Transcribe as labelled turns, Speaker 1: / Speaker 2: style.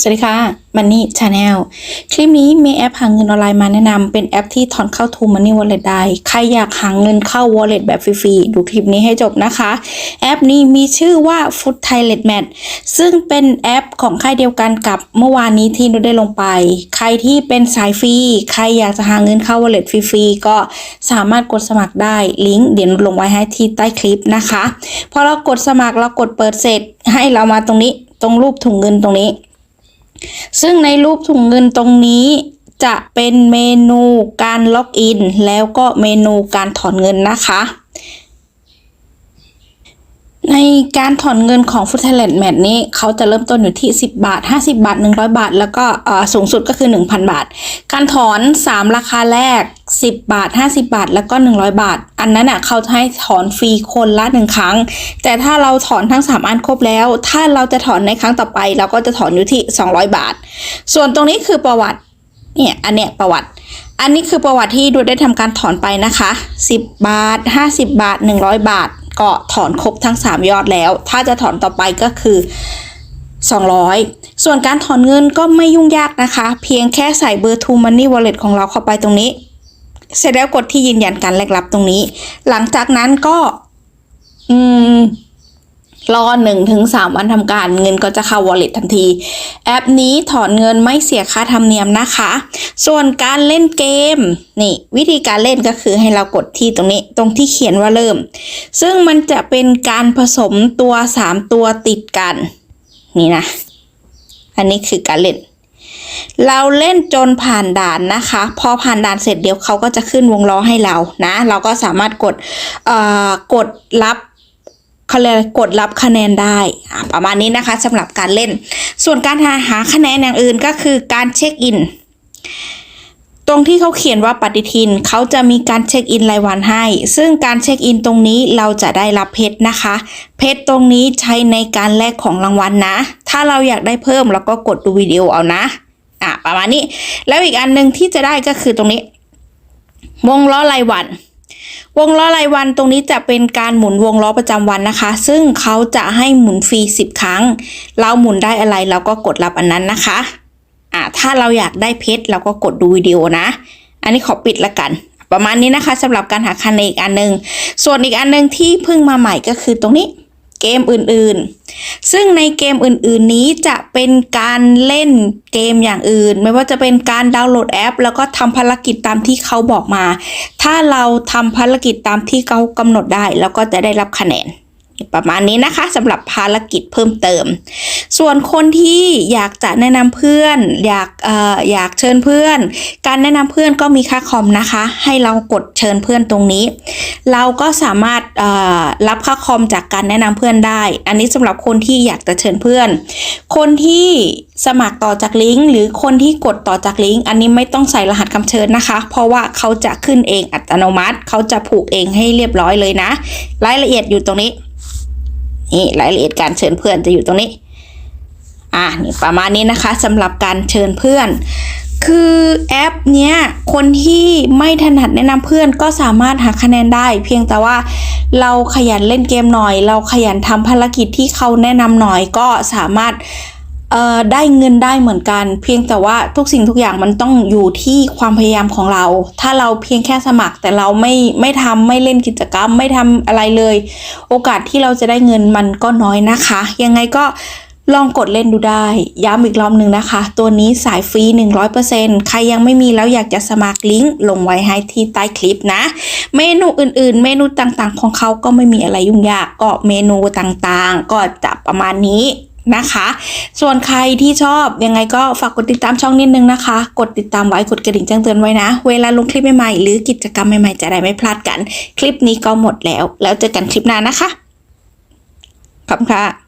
Speaker 1: สวัสดีค่ะมันนี่ชาแนลคลิปนี้มีแอปหาเงินออนไลน์มาแนะนำเป็นแอปที่ถอนเข้า To Money Wallet ได้ ใครอยากหาเงินเข้า Wallet แบบฟรีๆ ดูคลิปนี้ให้จบนะคะ แอปนี้มีชื่อว่า Food Thailand Mat ซึ่งเป็นแอปของค่ายเดียวกันกับเมื่อวานนี้ที่เราได้ลงไป ใครที่เป็นสายฟรี ใครอยากจะหาเงินเข้า Wallet ฟรีๆ ก็สามารถกดสมัครได้ลิงก์เดี๋ยวลงไว้ให้ที่ใต้คลิปนะคะพอเรากดสมัครเรากดเปิดเสร็จให้เรามาตรงนี้ตรงรูปถุงเงินตรงนี้ ซึ่งในรูปถุงเงินตรงนี้จะเป็นเมนูการล็อกอิน แล้วก็เมนูการถอนเงินนะคะ ในการถอนเงินของ Food Thailand Mat นี้เขาจะเริ่มต้นอยู่ที่ 10 บาท 50 บาท 100 บาท แล้วก็สูงสุดก็คือ 1,000 บาท การถอน 3 ราคาแรก 10 บาท 50 บาท แล้วก็ 100 บาท อันนั้นอะเขาจะให้ถอนฟรีคนละ 1 ครั้ง แต่ถ้าเราถอนทั้ง 3 อันครบแล้ว ถ้าเราจะถอนในครั้งต่อไป เราก็จะถอนอยู่ที่ 200 บาท ส่วนตรงนี้คือประวัติเนี่ยอันเนี้ยประวัติอันนี้คือประวัติที่ดูได้ทำการถอนไปนะคะ 10 บาท 50 บาท 100 บาท ก็ถอนครบทั้ง 3 ยอดแล้ว ถ้าจะถอนต่อไปก็คือ 200 ส่วนการถอนเงินก็ไม่ยุ่งยากนะคะ เพียงแค่ใส่เบอร์ To Money Wallet ของเราเข้าไปตรงนี้ เสร็จแล้วกดที่ยืนยันการแลกรับตรงนี้ หลังจากนั้นก็ อืม รอหนึ่งถึงสามวันทำการเงินก็จะเข้า wallet ทันที แอปนี้ถอนเงินไม่เสียค่าธรรมเนียมนะคะ ส่วนการเล่นเกม นี่วิธีการเล่นก็คือให้เรากดที่ตรงนี้ตรงที่เขียนว่าเริ่ม ซึ่งมันจะเป็นการผสมตัวสามตัวติดกัน นี่นะ อันนี้คือการเล่น เราเล่นจนผ่านด่านนะคะ พอผ่านด่านเสร็จเดี๋ยวเขาก็จะขึ้นวงล้อให้เรานะ เราก็สามารถกดเอ่อกดรับ เขาเรียกกดรับคะแนนได้ ประมาณนี้นะคะสำหรับการเล่น ส่วนการหาหาคะแนนอย่างอื่นก็คือการเช็คอิน ตรงที่เขาเขียนว่าปฏิทินเขาจะมีการเช็คอินรายวันให้ ซึ่งการเช็คอินตรงนี้เราจะได้รับเพชรนะคะ เพชรตรงนี้ใช้ในการแลกของรางวัลนะถ้าเราอยากได้เพิ่มเราก็กดดูวิดีโอเอานะอะประมาณนี้ แล้วอีกอันหนึ่งที่จะได้ก็คือตรงนี้ วงล้อรายวัน วงล้อรายวันตรงนี้จะเป็นการหมุนวงล้อประจำวันนะคะ ซึ่งเขาจะให้หมุนฟรี 10 ครั้ง เราหมุนได้อะไรเราก็กดรับอันนั้นนะคะอ่าถ้าเราอยากได้เพชรเราก็กดดูวิดีโอนะ อันนี้ขอปิดละกัน ประมาณนี้นะคะสำหรับการหาคะแนนอีกอันหนึ่งส่วนอีกอันหนึ่งที่เพิ่งมาใหม่ก็คือตรงนี้เกมอื่นๆ ซึ่งในเกมอื่น ๆ นี้จะเป็นการเล่นเกมอย่างอื่น ไม่ว่าจะเป็นการดาวน์โหลดแอป แล้วก็ทำภารกิจตามที่เขาบอกมา ถ้าเราทำภารกิจตามที่เขากำหนดได้ แล้วก็จะได้รับคะแนน ประมาณนี้นะคะสำหรับภารกิจเพิ่มเติม ส่วนคนที่อยากจะแนะนำเพื่อน อยากอออยากเชิญเพื่อน การแนะนำเพื่อนก็มีค่าคอมนะคะ ให้เรากดเชิญเพื่อนตรงนี้ เราก็สามารถรับค่าคอมจากการแนะนำเพื่อนได้ อันนี้สำหรับคนที่อยากจะเชิญเพื่อน คนที่สมัครต่อจากลิงก์หรือคนที่กดต่อจากลิงก์อันนี้ไม่ต้องใส่รหัสคำเชิญนะคะ เพราะว่าเขาจะขึ้นเองอัตโนมัติ เขาจะผูกเองให้เรียบร้อยเลยนะ รายละเอียดอยู่ตรงนี้ นี่รายละเอียดการเชิญเพื่อนจะอยู่ตรงนี้ อะนี่ประมาณนี้นะคะสำหรับการเชิญเพื่อน คือแอปเนี้ยคนที่ไม่ถนัดแนะนำเพื่อนก็สามารถหาคะแนนได้ เพียงแต่ว่าเราขยันเล่นเกมหน่อย เราขยันทำภารกิจที่เขาแนะนำหน่อยก็สามารถ ได้เงินได้เหมือนกัน เพียงแต่ว่าทุกสิ่งทุกอย่างมันต้องอยู่ที่ความพยายามของเรา ถ้าเราเพียงแค่สมัครแต่เราไม่ไม่ทำไม่เล่นกิจกรรม ไม่ทำอะไรเลย โอกาสที่เราจะได้เงินมันก็น้อยนะคะ ยังไงก็ลองกดเล่นดูได้ ย้ำอีกรอบหนึ่งนะคะ ตัวนี้สายฟรี 100%ใครยังไม่มีแล้วอยากจะสมัครลิงก์ลงไว้ให้ที่ใต้คลิปนะ เมนูอื่นๆ เมนูต่างๆ ของเขาก็ไม่มีอะไรยุ่งยากก็เมนูต่างๆ ก็จะประมาณนี้ นะคะ ส่วนใครที่ชอบยังไงก็ฝากกดติดตามช่องนิดนึงนะคะ กดติดตามไว้กดกระดิ่งแจ้งเตือนไว้นะ เวลาลงคลิปใหม่ๆหรือกิจกรรมใหม่ๆจะได้ไม่พลาดกัน คลิปนี้ก็หมดแล้ว แล้วเจอกันคลิปหน้านะคะขอบคุณค่ะ